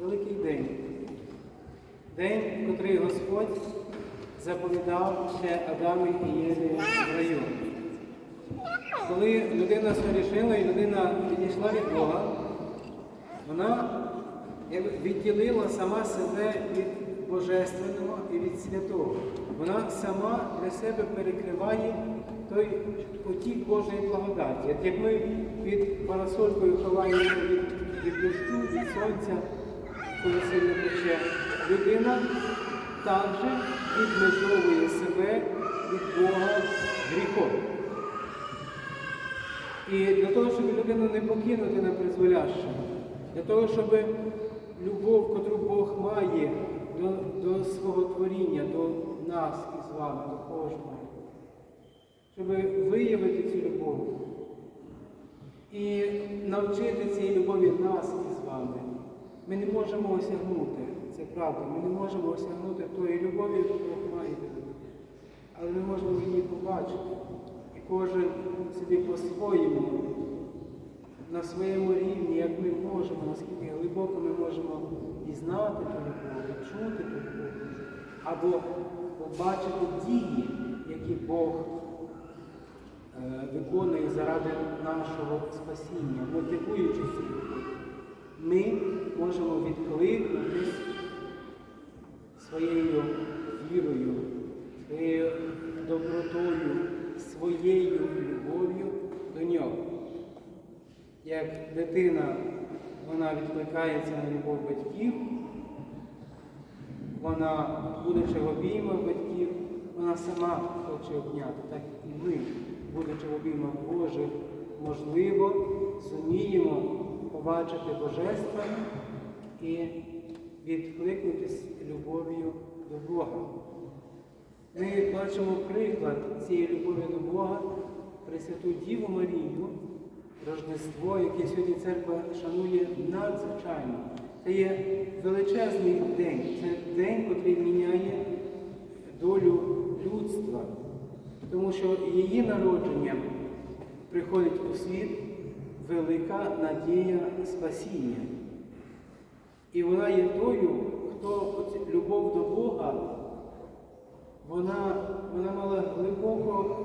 великий день. День, котрий Господь заповідав ще Адаму і Єві в раю. Коли людина сорішила і людина відійшла від Бога, вона відділила сама себе від Божественного і від святого. Вона сама для себе перекриває той потік Божої благодаті. Як ми під парасолькою ховаємося від, від дощу, від сонця, коли сильно пече, людина також відмежовує себе від Бога гріхом. І для того, щоб людину не покинути на призволяще, для того, щоб любов, котру Бог має до, до свого творіння, до нас із вами, до кожного, щоб виявити цю любов і навчити цієї любові нас із вами. Ми не можемо осягнути, це правда, ми не можемо осягнути тої любові, яку Бог має до нас. Але ми можемо її побачити. І кожен собі по-своєму, на своєму рівні, як ми можемо, наскільки глибоко ми можемо пізнати ту любов, чути ту любов, або побачити дії, які Бог е, виконує заради нашого спасіння, мотивуючи цю любов. Ми можемо відкликнутись своєю вірою, своєю добротою, своєю любов'ю до нього. Як дитина, вона відкликається на любов батьків, вона, будучи в обіймах батьків, вона сама хоче обняти, так і ми, будучи в обіймах Божих, можливо, зуміємо побачити Божество і відкликнутися любов'ю до Бога. Ми бачимо приклад цієї любові до Бога, Пресвяту Діву Марію, Рождество, яке сьогодні церква шанує надзвичайно. Це є величезний день, це день, який міняє долю людства, тому що її народження приходить у світ велика надія спасіння. І вона є тою, хто любов до Бога, вона, вона мала глибоко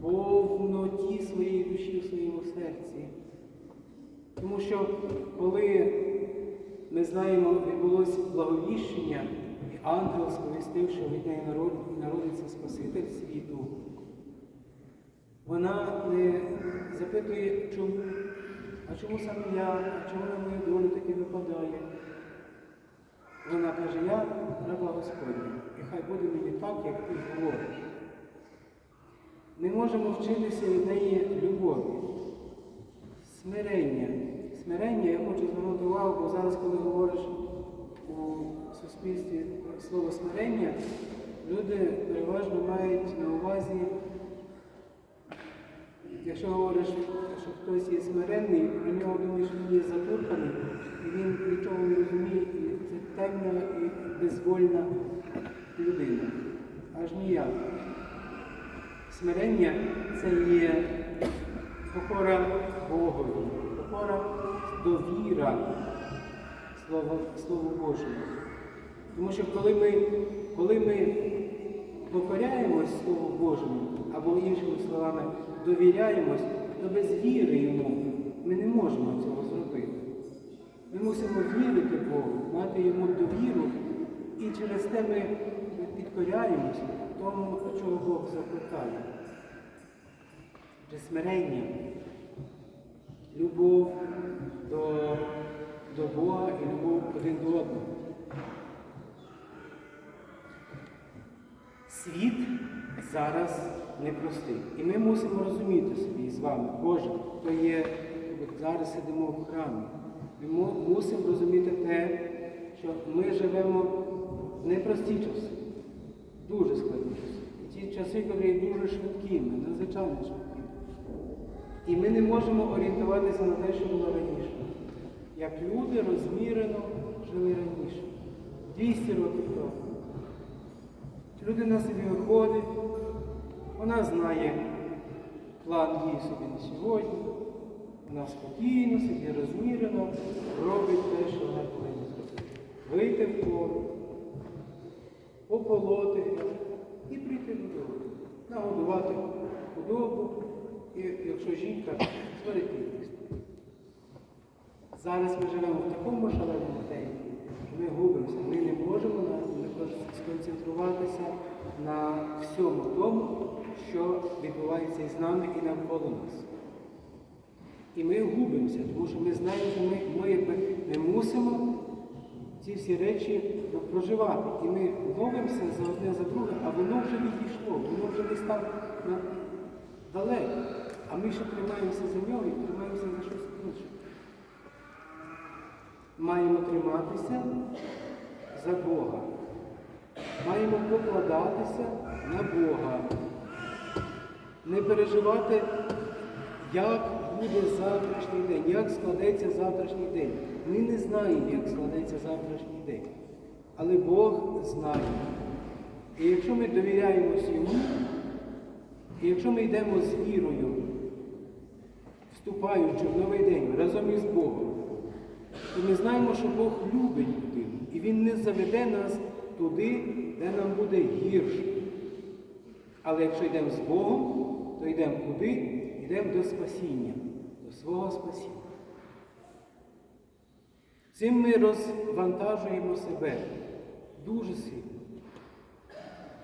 в повноті своєї душі, в своєму серці. Тому що коли ми знаємо, відбулося благовіщення, і ангел сповістив, що від неї народиться Спаситель світу, вона не запитує, чому, а чому саме я, а чому на мою долю таке випадає. Вона каже, я раба Господня, і хай буде мені так, як ти говориш. Ми можемо вчитися від неї любові, смирення. Смирення я хочу звернути увагу, бо зараз, коли говориш у суспільстві слово смирення, люди переважно мають на увазі, якщо говориш, що хтось є смиренний, про нього думаєш, він є затурканий, і він нічого не розуміє, і це темна і безвольна людина. Аж ніяк. Смирення це є покора Богові, покора довіра Слову Божому. Тому що коли ми, коли ми покоряємось Слову Божому, або іншими словами, довіряємось, то без віри йому ми не можемо цього зробити. Ми мусимо вірити Богу, мати йому довіру, і через те ми підкоряємось тому, чого Бог закликає. Вже смирення, любов до, до Бога і любов один до одного. Світ зараз непростий. І ми мусимо розуміти собі з вами, кожен, хто є, от зараз сидимо в храмі. Ми мусимо розуміти те, що ми живемо в непрості часи, дуже складні часи. І ті часи, коли є дуже швидкими, надзвичайно швидкі. І ми не можемо орієнтуватися на те, що було раніше. Як люди розмірено жили раніше. 200 років тому. Людина собі виходить, вона знає план дії собі на сьогодні, вона спокійно, собі розмірено робить те, що вона повинна зробити. Вийти в поле, ополоти і прийти додому, нагодувати худобу, і якщо жінка створити їсти. Зараз ми живемо в такому шаленому день, що ми губимося, ми не можемо сконцентруватися на всьому тому, що відбувається із нами і навколо нас. І ми губимося, тому що ми знаємо, що ми, ми, якби не мусимо ці всі речі проживати. І ми ловимося за одне за друге, а воно вже відійшло, воно вже десь там на, далеко. А ми ще тримаємося за нього і тримаємося за щось інше. Маємо триматися за Бога. Маємо покладатися на Бога. Не переживати, як буде завтрашній день, як складеться завтрашній день. Ми не знаємо, як складеться завтрашній день. Але Бог знає. І якщо ми довіряємось йому, і якщо ми йдемо з вірою, вступаючи в новий день разом із Богом, то ми знаємо, що Бог любить людину. І Він не заведе нас туди, де нам буде гірше. Але якщо йдемо з Богом, то йдемо куди? Йдемо до спасіння, до свого спасіння. Цим ми розвантажуємо себе дуже сильно.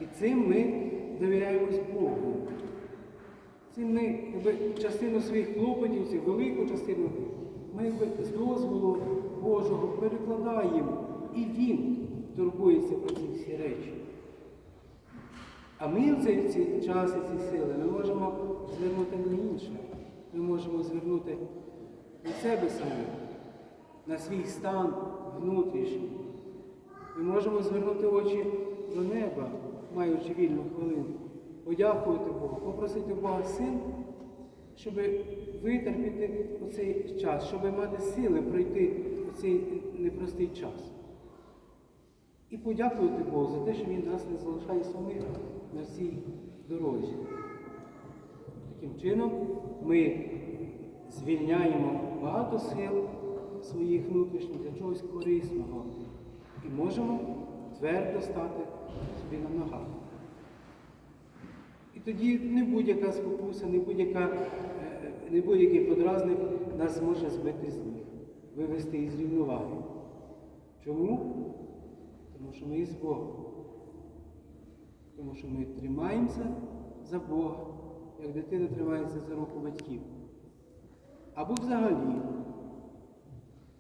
І цим ми довіряємось Богу. Цим ми якби, частину своїх клопотів, велику частину, ми якби, з дозволу Божого перекладаємо. І Він турбується про ці всі речі. А ми в цей, ці час і ці сили ми можемо звернути на інше. Ми можемо звернути на себе самих, на свій стан внутрішній. Ми можемо звернути очі до неба, маючи вільну хвилину, подякувати Богу, попросити Бога сил, щоб витерпіти оцей час, щоб мати сили пройти цей непростий час. І подякувати Богу за те, що Він нас не залишає самих на цій дорозі. Таким чином ми звільняємо багато сил своїх внутрішніх для чогось корисного і можемо твердо стати собі на ногах. І тоді не будь-яка спокуса, не е, будь-який подразник нас зможе збити з них, вивести із рівноваги. Чому? Тому що ми із Богом. Тому що ми тримаємося за Бога, як дитина тримається за руку батьків. Або взагалі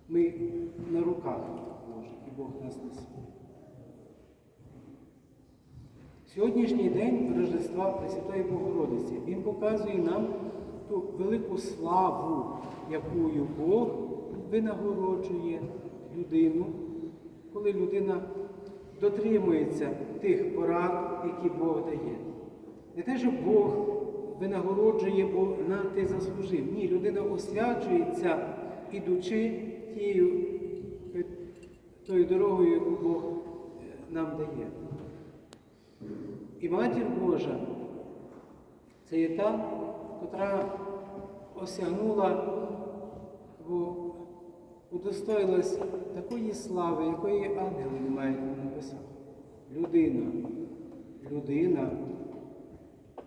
ми на руках Божих, і Бог нас несе. Сьогоднішній день Рождества Пресвятої Богородиці, він показує нам ту велику славу, якою Бог винагороджує людину, коли людина дотримується тих порад, які Бог дає. Не те, що Бог винагороджує, бо на ти заслужив. Ні, людина освячується, ідучи тією тою дорогою, яку Бог е, нам дає. І Матір Божа це є та, котра осягнула, бо удостоїлась такої слави, якої ангели не мають на. Людина, людина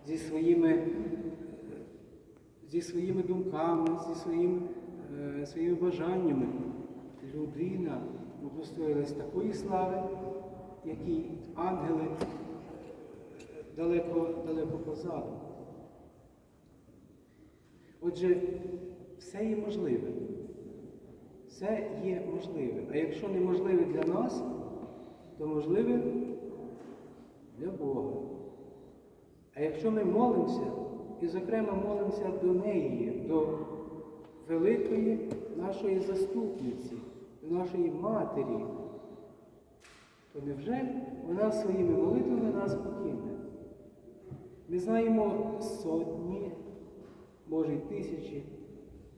зі своїми, зі своїми думками, зі своїм, е, своїми бажаннями. Людина удостоїлась такої слави, якій ангели далеко, далеко позаду. Отже, все є можливе. Все є можливе. А якщо неможливе для нас, то можливе для Бога. А якщо ми молимося, і, зокрема, молимося до неї, до великої нашої заступниці, до нашої матері, то невже вона своїми молитвами нас покине? Ми знаємо сотні, може тисячі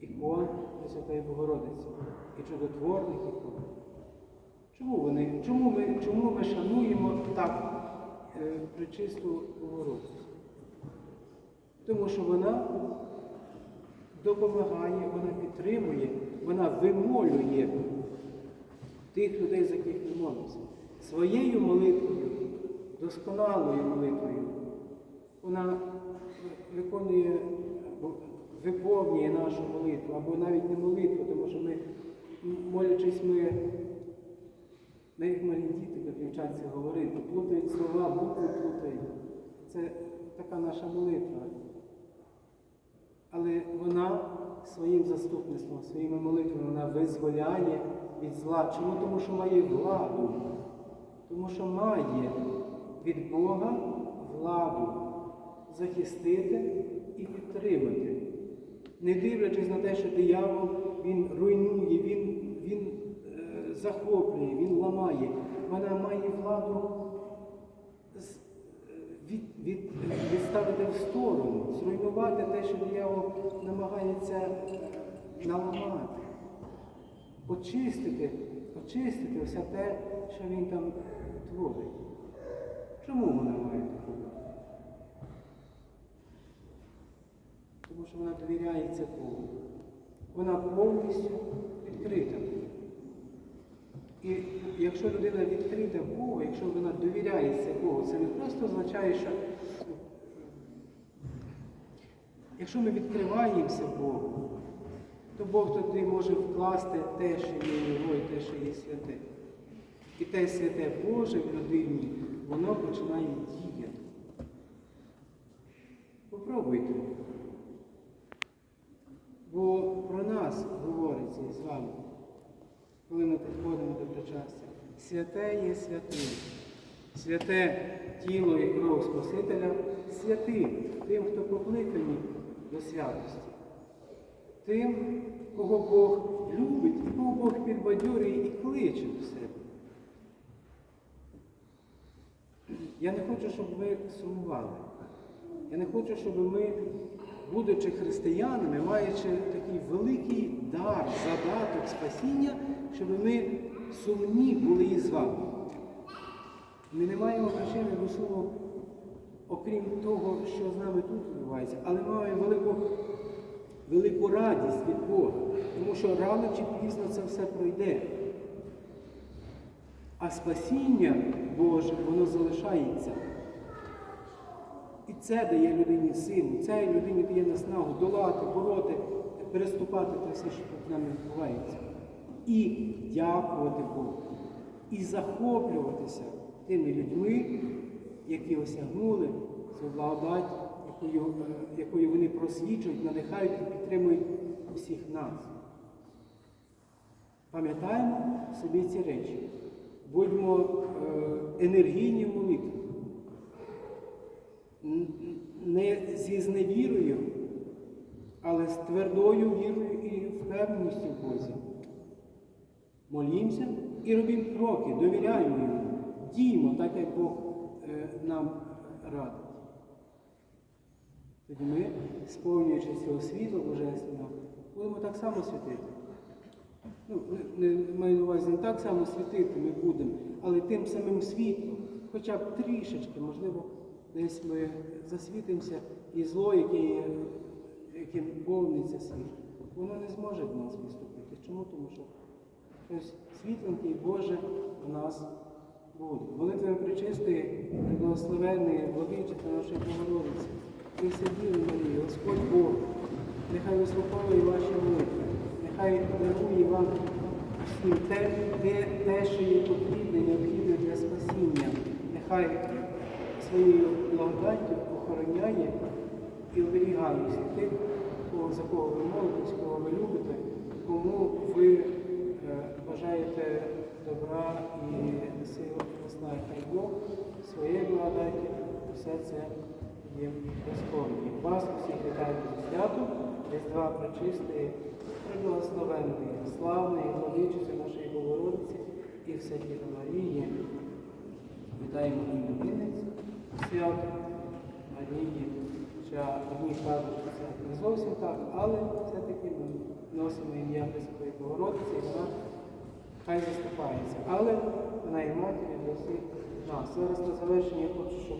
ікон Пресвятої Богородиці і чудотворних ікон. Чому вони, чому ми, чому ми шануємо так е, причисту Богородицю? Тому що вона допомагає, вона підтримує, вона вимолює тих людей, за яких ми молимося. Своєю молитвою досконалою молитвою. Вона виконує, виповнює нашу молитву, або навіть не молитву, тому що ми, молячись, ми, ми як малі діти, як вчаться говорити, плутають слова, букви плутають. Це така наша молитва. Але вона своїм заступництвом, своїми молитвами вона визволяє від зла. Чому? Тому що має владу. Тому що має від Бога владу захистити і підтримати. Не дивлячись на те, що диявол він руйнує, він, він захоплює, він ламає. Вона має владу від, від, відставити в сторону, зруйнувати те, що диявол намагається е, наламати, очистити, очистити все те, що він там творить. Чому вона має владу? Тому що вона довіряється Богу. Вона повністю відкрита. Якщо людина відкрита Богу, якщо вона довіряється Богу, це не просто означає, що якщо ми відкриваємося Богу, то Бог тоді може вкласти те, що є його, і те, що є святе. І те святе Боже в людині, воно починає діяти. Попробуйте. Бо про нас говориться з вами, коли ми підходимо до причастя. Святе є святим. Святе тіло і кров Спасителя святим, тим, хто покликаний до святості. Тим, кого Бог любить, і кого Бог підбадьорює і кличе до себе. Я не хочу, щоб ви сумували. Я не хочу, щоб ми, будучи християнами, маючи такий великий дар, задаток спасіння, щоб ми сумні були із вами. Ми не маємо причини до суму, окрім того, що з нами тут відбувається, але ми маємо велику, велику радість від Бога, тому що рано чи пізно це все пройде. А спасіння Боже, воно залишається. І це дає людині силу, це людині дає наснагу долати, бороти, переступати те все, що тут нам відбувається. І дякувати Богу. І захоплюватися тими людьми, які осягнули цю благодать, якою, якою вони просвічують, надихають і підтримують усіх нас. Пам'ятаємо собі ці речі. Будьмо е, енергійні в молитві. Не зі зневірою, але з твердою вірою і впевненістю в Бозі. Молімося і робімо кроки, довіряємо йому, діємо так, як Бог е, нам радить. Тоді ми, сповнюючи цього світла Божественного, будемо так само святити. Ну, не, маю на увазі не так само світити ми будемо, але тим самим світлом, хоча б трішечки, можливо, десь ми засвітимося і зло, яке яким повниться світ, воно не зможе до нас відступити. Чому? Тому що ось світленький Боже у нас буде. Молитвами причистої, благословенної, владичити нашої Богородиці. Ви сиділи Марії, Господь Бог, нехай вислуховує ваші молитви, нехай дарує вам всім те, те, те, що є потрібне, необхідне для спасіння. Нехай своєю благодаттю охороняє і оберігає всіх тих, за кого ви молитесь, кого ви любите, кому ви бажаєте добра і наснаги. Хай Бог своєю благодаті все це є безповні. Вас усіх вітаю зі святом, Різдва пречистої, приблагословенної, славної, владичиці нашої Богородиці і Діва Марії. Вітаємо і любинець свят Марії. Хоча одні кажуть, що це не зовсім так, але все-таки ми носимо ім'я Пресвятої Богородиці, хай заступається. Але вона матір'ю для всіх нас. Зараз на завершення я хочу, щоб